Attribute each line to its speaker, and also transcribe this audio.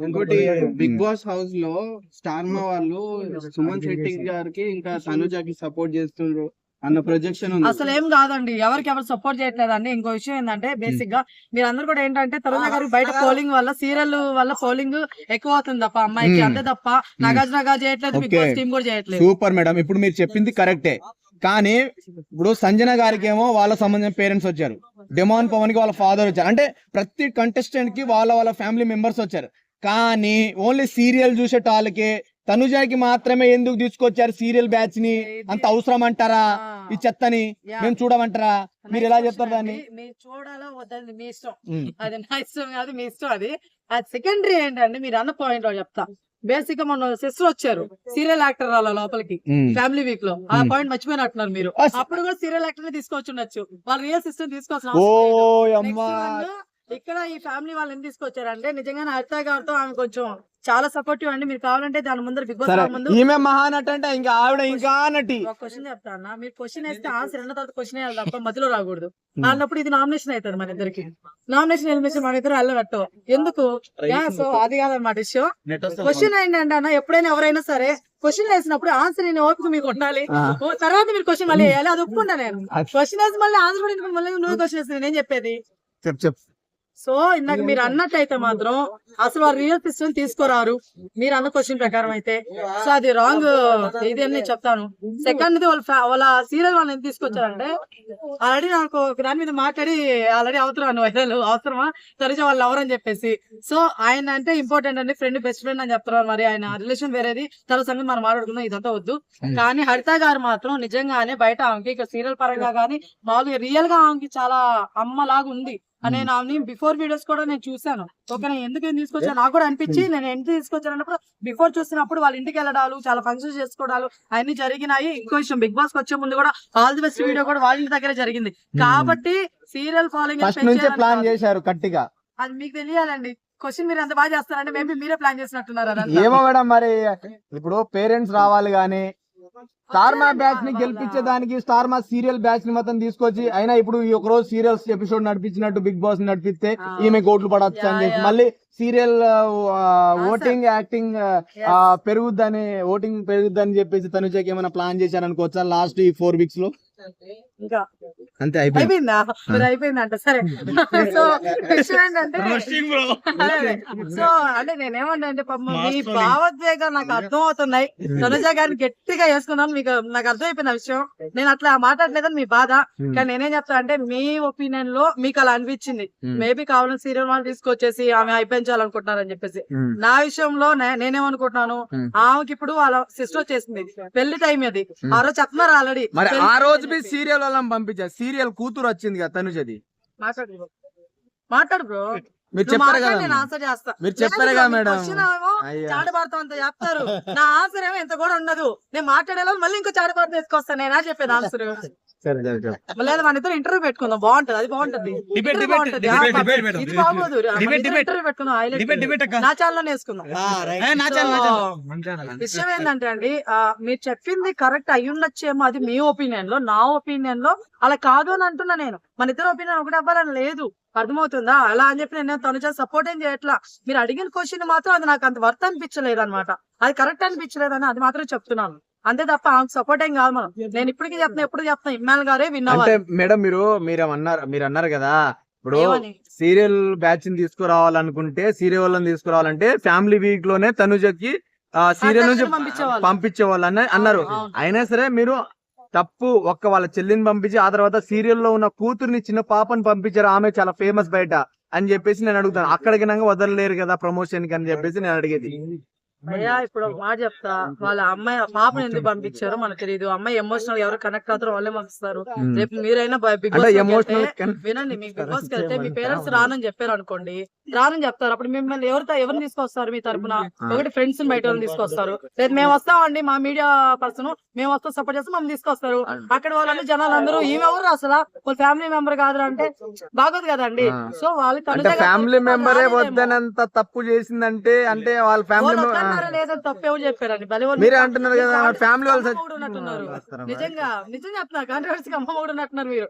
Speaker 1: ఇంకోటి big boss హౌస్లో star మా వాళ్ళు సుమన్ శెట్టి గారికి ఇంకా తనుజకి సపోర్ట్ చేస్తుండ్రు అన్న ప్రొజెక్షన్ ఉంది.
Speaker 2: అసలు ఏం కాదండి ఎవరికి ఎవరు సపోర్ట్ చేయట్లేదండి ఇంకో విషయం ఏంటంటే బేసిక్గా మీరు అందరూ కూడా ఏంటంటే తరుణ గారి బయట పోలింగ్ వల్ల సీరియల్ వల్ల పోలింగ్ ఎక్కువ అవుతుంది తప్ప అమ్మాయికి. అంతే తప్ప. నగాజ్ నగా చేయట్లేదు బిగ్ బాస్
Speaker 3: Okay.
Speaker 2: టీం కూడా చేయట్లేదు.
Speaker 3: సూపర్ మేడం ఇప్పుడు మీరు చెప్పింది కరెక్టే. కానీ ఇప్పుడు సంజన గారికి ఏమో వాళ్ళ సంబంధించిన పేరెంట్స్ వచ్చారు. డెమాన్ పవన్కి వాళ్ళ ఫాదర్ వచ్చారు. అంటే ప్రతి కంటెస్టెంట్కి వాళ్ళ వాళ్ళ ఫ్యామిలీ మెంబర్స్ వచ్చారు. కానీ ఓన్లీ సీరియల్ చూసే వాళ్ళకి తనుజాకి మాత్రమే ఎందుకు తీసుకొచ్చారు సీరియల్ బ్యాచ్ని అంత అవసరం అంటారా ఈ చెత్తని. మేము చూడమంటారా? మీరు ఎలా చెప్తారు దాన్ని?
Speaker 2: మీరు చూడాలా వద్దండి? మీ ఇష్టం. అది నా ఇష్టం కాదు మీ ఇష్టం అది. అది సెకండరీ ఏంటంటే మీరు అన్న పాయింట్ చెప్తా. బేసిక్గా మన సిస్టర్ వచ్చారు సీరియల్ యాక్టర్ వాళ్ళ లోపలికి. ఫ్యామిలీ వీక్లో. ఆ. పాయింట్ మర్చిపోయినట్టున్నారు మీరు. అప్పుడు కూడా సీరియల్ యాక్టర్ని తీసుకొచ్చి ఉండొచ్చు వాళ్ళ రియల్ సిస్టర్ తీసుకోవాల్సిన ఇక్కడ ఈ ఫ్యామిలీ వాళ్ళని తీసుకొచ్చారంటే నిజంగానే హరిత గారితో ఆమె కొంచెం చాలా సపోర్టివ్ అండి. మీరు కావాలంటే దాని ముందు బిగ్ బాస్ ముందు
Speaker 3: ఈమె మహానట అంటే ఇంకా ఆవిడ ఇంకా నటి
Speaker 2: ఒక క్వశ్చన్ చెప్తా అన్న. మీరు క్వశ్చన్ వేస్తే ఆన్సర్ ఎన్న తర్వాత క్వశ్చన్ వేయాలి తప్ప మధ్యలో రాకూడదు. అన్నప్పుడు ఇది నామినేషన్ అవుతుంది మన ఇద్దరికి. నామినేషన్ ఎలిమినేషన్ మన ఇద్దరు వెళ్ళనట్టు ఎందుకు? సో అది కాదన్నమాట విషయం క్వశ్చన్ ఏంటంటే అన్న ఎప్పుడైనా ఎవరైనా సరే క్వశ్చన్ వేసినప్పుడు ఆన్సర్ నేను ఓపిక మీకు ఉండాలి. తర్వాత మీరు క్వశ్చన్ మళ్ళీ వేయాలి. అది ఒప్పుకుంటా నేను. క్వశ్చన్ వేసి మళ్ళీ ఆన్సర్ కూడా మళ్ళీ నువ్వు క్వశ్చన్ వేస్తే నేను చెప్పేది.
Speaker 3: చెప్పు చెప్పు.
Speaker 2: సో ఇందాక మీరు అన్నట్టయితే మాత్రం అసలు వారు రియల్ సిస్టమ్ తీసుకురారు. మీరు అన్న క్వశ్చన్ ప్రకారం అయితే. సో అది రాంగ్ ఇది అని చెప్తాను. సెకండ్ వాళ్ళ వాళ్ళ సీరియల్ వాళ్ళు ఏం తీసుకొచ్చారంటే ఆల్రెడీ నాకు ఒక దాని మీద మాట్లాడి ఆల్రెడీ అవుతున్నాను వైరల్ అవసరమా? తరచు వాళ్ళు ఎవరని చెప్పేసి. సో ఆయన అంటే ఇంపార్టెంట్ అండి ఫ్రెండ్ బెస్ట్ ఫ్రెండ్ అని చెప్తున్నారు మరి. ఆయన రిలేషన్ వేరేది. తర్వాత సంగతి మనం మాట్లాడుకుందాం ఇదంతా వద్దు. కానీ హరిత గారు మాత్రం నిజంగానే బయట ఆమెకి ఇక సీరియల్ పరంగా కానీ మామూలుగా రియల్గా ఆమెకి చాలా అమ్మలాగా ఉంది. అని నేను బిఫోర్ వీడియోస్ కూడా నేను చూసాను ఓకే నేను ఎందుకు ఏం తీసుకొచ్చాను నాకు కూడా అనిపించి నేను ఎందుకు తీసుకొచ్చాను అన్నప్పుడు బిఫోర్ చూసినప్పుడు వాళ్ళ ఇంటికి వెళ్ళడాలు చాలా ఫంక్షన్స్ చేసుకోవడాలు అన్ని జరిగినాయి. ఇంకో విషయం బిగ్ బాస్ వచ్చే ముందు కూడా ఆల్ ది బెస్ట్ వీడియో కూడా వాళ్ళ ఇంటి దగ్గర జరిగింది. కాబట్టి సీరియల్ ఫాలోయింగ్
Speaker 3: ప్లాన్ చేశారు గట్టిగా
Speaker 2: అది మీకు తెలియాలండి. క్వశ్చన్ మీరు ఎంత బాగా చేస్తారంటే మేబీ మీరే ప్లాన్ చేసినట్టున్నారు.
Speaker 3: ఏమో మేడం మరి ఇప్పుడు పేరెంట్స్ రావాలి గానీ స్టార్ మా బ్యాచ్ని గెలిపించే దానికి స్టార్ మా సీరియల్ బ్యాచ్ని మొత్తం తీసుకొచ్చి అయినా ఇప్పుడు ఈ ఒక రోజు సీరియల్స్ ఎపిసోడ్ నడిపించినట్టు బిగ్ బాస్ నడిపిస్తే. ఈమె కోట్లు పడవచ్చు అని చెప్పి. మళ్ళీ సీరియల్. Voting acting. పెరుగుద్దని ఓటింగ్ పెరుగుద్దని చెప్పేసి తనుజకి ఏమైనా ప్లాన్ చేశారు అనుకోవచ్చా లాస్ట్ ఈ ఫోర్ వీక్స్లో
Speaker 2: ఇంకా
Speaker 3: అంతే అయిపోయింది.
Speaker 2: అయిపోయిందా? మీరు అయిపోయిందంట. సరే. సో విషయం ఏంటంటే. సో అంటే నేనేమంటే పాపం మీ భావోద్వేగాలు నాకు అర్థం అవుతున్నాయి తనుజ గారిని గట్టిగా వేసుకున్నాను మీకు నాకు అర్థమైపోయిన విషయం. నేను అట్లా మాట్లాడలేదని మీ బాధ.
Speaker 3: Hmm.
Speaker 2: కానీ నేనేం చెప్తా అంటే మీ ఒపీనియన్లో మీకు అలా అనిపించింది.
Speaker 3: Hmm.
Speaker 2: మేబీ కావాలని సీరియల్ వాళ్ళు తీసుకొచ్చేసి ఆమె అయిపోయించాలనుకుంటున్నారని చెప్పేసి.
Speaker 3: ఉమ్.
Speaker 2: నా విషయంలో నేనేమనుకుంటున్నాను?
Speaker 3: Hmm.
Speaker 2: ఆమెకి ఇప్పుడు వాళ్ళ సిస్టర్ వచ్చేసింది. పెళ్ళి టైం అది. ఆ రోజు చెప్తున్నారు ఆల్రెడీ
Speaker 3: మరి ఆ రోజు మీ సీరియల్ వాళ్ళని పంపించారు సీరియల్ కూతురు వచ్చింది కదా తనుజది.
Speaker 2: మాట్లాడు. మాట్లాడు బ్రో.
Speaker 3: మీరు చెప్పారు కదా
Speaker 2: నేను ఆన్సర్ చేస్తా.
Speaker 3: మీరు చెప్పారు కదా మేడం.
Speaker 2: చాటబారుతో అంత చెప్తారు. నా ఆన్సర్ ఏమో ఎంత కూడా ఉండదు. నేను మాట్లాడేలా మళ్ళీ ఇంకో చాటబారు తీసుకొస్తాను నేనా చెప్పేది ఆన్సర్
Speaker 3: సరే సరే సరే.
Speaker 2: లేదా మన ఇద్దరు ఇంటర్వ్యూ పెట్టుకుందాం. బాగుంటది అది బాగుంటది. ఇది బాగోదు. ఇంటర్వ్యూ పెట్టుకుందాం. నా ఛానల్ వేసుకుందాం. విషయం ఏంటంటే అండి మీరు చెప్పింది కరెక్ట్ అయి ఉండొచ్చేమో అది మీ ఒపీనియన్లో నా ఒపీనియన్లో అలా కాదు అని అంటున్నా నేను. మన ఇద్దరు ఒపీనియన్ ఒకటి అవ్వాలని లేదు. అర్థమవుతుందా? అలా అని చెప్పి నేను తను సపోర్ట్ ఏం చేయట్లా? మీరు అడిగిన క్వశ్చన్ మాత్రం అది నాకు అంత వర్త్ అనిపించలేదు అనమాట అది కరెక్ట్ అనిపించలేదని అది మాత్రం చెప్తున్నాను. అంతే తప్ప ఆమెకు సపోర్ట్ ఏం కాదు మనం నేను ఇప్పటికీ చెప్తున్నా ఎప్పుడు చెప్తున్నా ఇమ్మాన్ గారే విన్
Speaker 3: అంటే
Speaker 2: అవ్వాలి
Speaker 3: మేడం మీరు మీరు అన్నారు మీరు అన్నారు కదా ఇప్పుడు? సీరియల్ బ్యాచ్ని తీసుకురావాలనుకుంటే సీరియల్ వాళ్ళని తీసుకురావాలంటే ఫ్యామిలీ వీక్లోనే తనుజకి ఆ సీరియల్ నుంచి.
Speaker 2: పంపించేవాళ్ళు
Speaker 3: అని అన్నారు. అయినా సరే మీరు తప్పు ఒక్క వాళ్ళ చెల్లిని పంపించి ఆ తర్వాత సీరియల్లో ఉన్న కూతుర్ని చిన్న పాపని పంపించారు ఆమె చాలా ఫేమస్ బయట అని చెప్పేసి నేను అడుగుతాను అక్కడికి నాకు వదలలేరు కదా ప్రమోషన్కి అని చెప్పేసి నేను అడిగేది
Speaker 2: అయ్యా ఇప్పుడు మాట చెప్తా. వాళ్ళ అమ్మాయి పాపను ఎందుకు పంపించారో మనకు తెలియదు అమ్మాయి ఎమోషనల్ ఎవరు కనెక్ట్ అవుతారో వాళ్ళే పంపిస్తారు. రేపు మీరైనా బిగ్ బాస్ వినండి మీ బిగ్ బాస్ వెళ్తే మీ పేరెంట్స్ రానని చెప్పారు అనుకోండి. రానని చెప్తారు. అప్పుడు మిమ్మల్ని ఎవరితో ఎవరిని తీసుకొస్తారు మీ తరపున? ఒకటి ఫ్రెండ్స్ బయట వాళ్ళని తీసుకొస్తారు. లేదు మేము వస్తామండి మా మీడియా పర్సన్ మేము వస్తాం సపోర్ట్ చేస్తాం మమ్మల్ని తీసుకొస్తారు. అక్కడ వాళ్ళని జనాలు అందరూ ఈమె ఎవరు అసలు? వాళ్ళ ఫ్యామిలీ మెంబర్ కాదు అంటే బాగోదు కదండి. సో వాళ్ళు
Speaker 3: ఫ్యామిలీ మెంబరే వద్దనంత తప్పు చేసిందంటే అంటే వాళ్ళ ఫ్యామిలీ
Speaker 2: లేదో తప్పు ఎవరు చెప్పారండి?
Speaker 3: మీరే అంటున్నారు కదా ఫ్యామిలీ వాళ్ళు.
Speaker 2: నిజంగా నిజం చెప్తున్నా కాంట్రవర్సీకి అమ్మ కూడా ఉన్నట్టున్నారు మీరు.